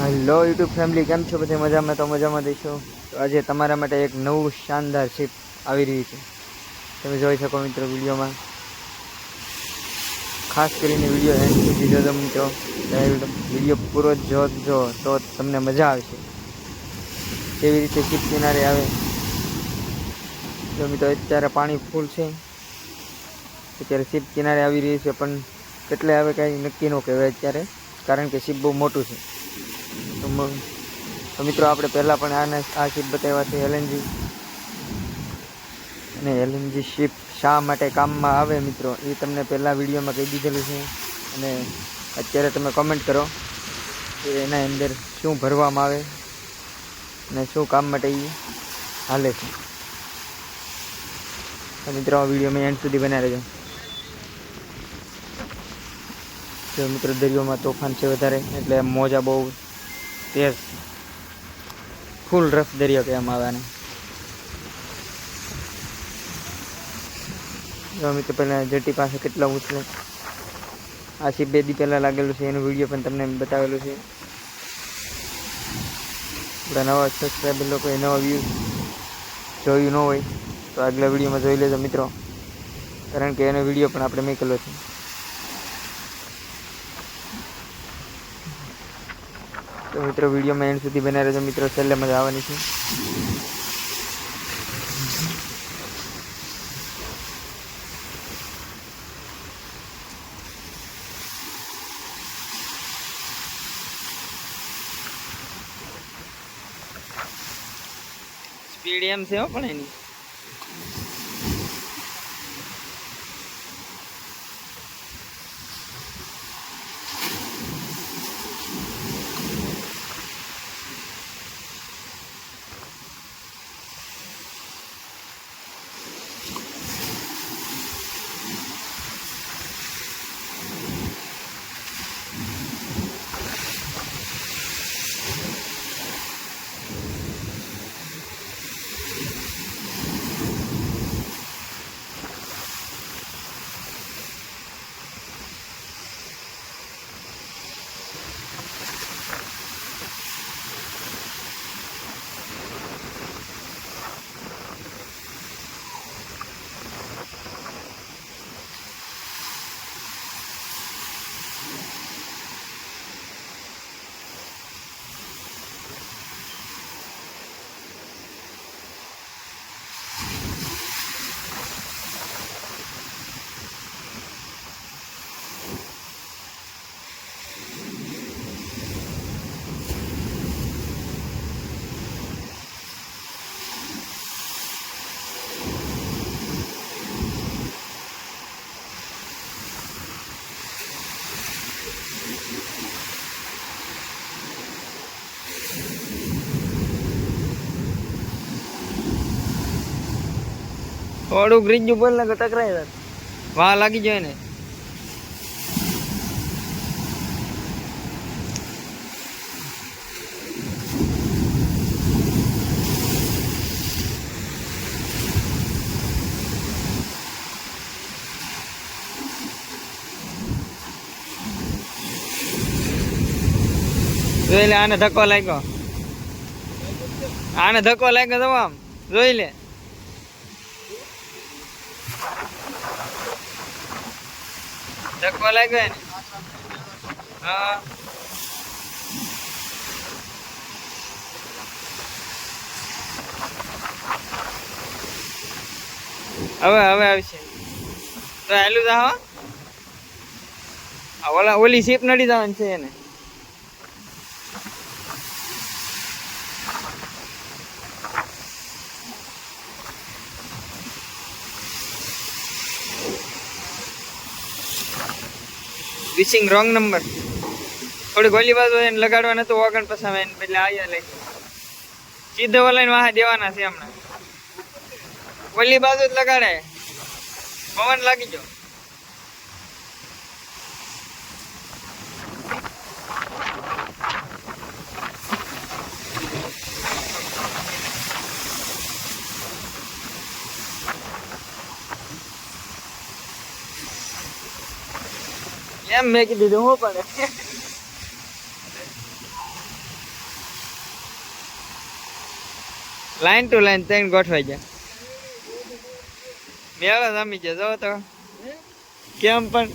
Hello YouTube family કેમ છો બધી મજામાં? તો મજામાં દઈશું. તો આજે તમારા માટે એક નવું શાનદાર શિપ આવી રહી છે. તમે જોઈ શકો મિત્રો વિડીયોમાં. ખાસ કરીને વીડિયો એન્ડ સુધી જોજો મિત્રો. વીડિયો પૂરો જોજો તો તમને મજા આવશે. કેવી રીતે શિપ કિનારે આવે? જો મિત્રો, અત્યારે પાણી ફૂલ છે. અત્યારે શિપ કિનારે આવી રહી છે, પણ કેટલે આવે કાંઈ નક્કી ન કહેવાય અત્યારે. કારણ કે શિપ બહુ મોટું છે. તો મ- તો મિત્રો આપણે પહેલાં પણ આને, આ શિપ બતાવ્યા છે એલએનજી અને એલએનજી શિપ શા માટે કામમાં આવે મિત્રો, એ તમને પહેલાં વિડીયોમાં કહી દીધેલું છે. અને અત્યારે તમે કમેન્ટ કરો કે એના અંદર શું ભરવામાં આવે અને શું કામ માટે એ હાલે છે. તો મિત્રો, આ વિડીયોમાં એન્ડ સુધી બનાવી રહેજો જો મિત્રો, દરિયોમાં તોફાન છે વધારે, એટલે મોજા બહુ તેજ ફૂલ રફ દરિયો કહેવામાં આવે ને. મિત્રો પહેલાં જેટી પાસે કેટલા ઉછળે આ શીપ બે દી પહેલાં લાગેલું છે, એનો વીડિયો પણ તમને બતાવેલું છે. આપણા નવા સબસ્ક્રાઈબર લોકોએ નવા વ્યૂઝ જોયું ન હોય, તો આગલા વિડીયોમાં જોઈ લેજો મિત્રો. કારણ કે એનો વીડિયો પણ આપણે મૂકેલો છે. મિત્રો વિડીયોમાં એન્ડ સુધી બના રહેજો. મિત્રો, છેલ્લે મજા આવવાની છે. સ્પીડ એમ છે પણ એની. થોડુંક રીજું બોલ ને ટકરાય જાય વાહ, લાગી જાય ને જોઈ લે, આને ધક્કો લાગ્યો. આને ધક્કો લાગ્યો તો આમ જોઈ લે. ધક્કો લાગ્યો ને? હવે હવે આવશે. તો હેલું જા હો. ઓલા, ઓલી શીપ નડી જવાની છે એને. વિશિંગ રોંગ નંબર થોડી ગોલી બાજુ એને લગાડવા તો ઓગણ પસાવે એને એટલે આયા લઈ. સીધો વલાઈને વાહ દેવાના છે હમણાં. ગોલી બાજુ જ લગાડે. પવન લાગી ગયો. एम मैं लाइन टू लाइन तेन गोट हो मेरा जाम ही जाओ तो क्या हम पर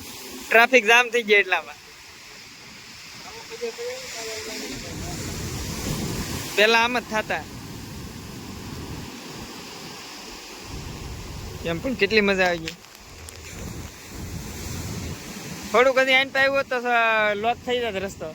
ट्रैफ़िक जाम थी जेट लामा पहला आम था था यहाँ पर कितनी मज़ा आएगी થોડુંક કદી આઈને હોત તો લોક થઈ જાય રસ્તો.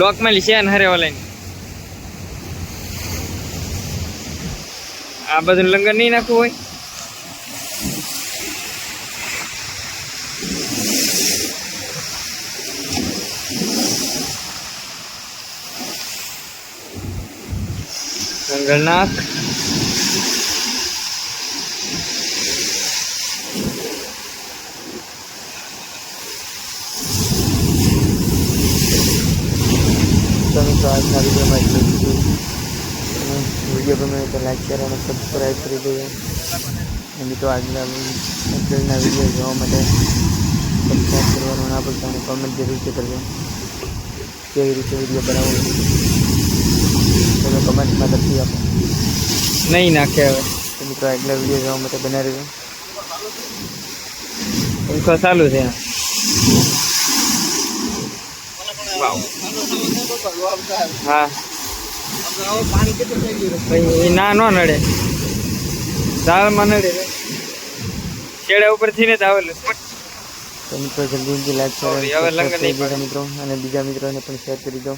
લોકમાં લીશે ને હરે ઓલાઈ આ બધું લંગર નહીં નાખવું હોય? લંગર નાખ. તો મિત્રો આજના વિડીયોમાં એટલું જ વીડિયો ગમે તો લાઈક શેર અને સબસ્ક્રાઈબ કરી દઈએ અને તો આજના આગળના વીડિયો જોવા માટે સબસ્ક્રાઈબ કરવાનું ના ભૂલતા અને કોમેન્ટ જરૂરથી કરજો. કેવી રીતે વીડિયો બનાવવો તમે કમેન્ટમાં લખી આપો. નહીં નાખે હવે. તો મિત્રો આગલા વીડિયો જોવા માટે બનાવી રહેજો. પંખો ચાલુ છે. હા. ના નો નડે. દાળમાં નડે. છેડા ઉપરથી ને દાવેલું તો મિત્રો જલ્દી જલ્દી લાઈક Sorry, હવે લંગર નહીં મિત્રો અને બીજા મિત્રોને પણ શેર કરી દો.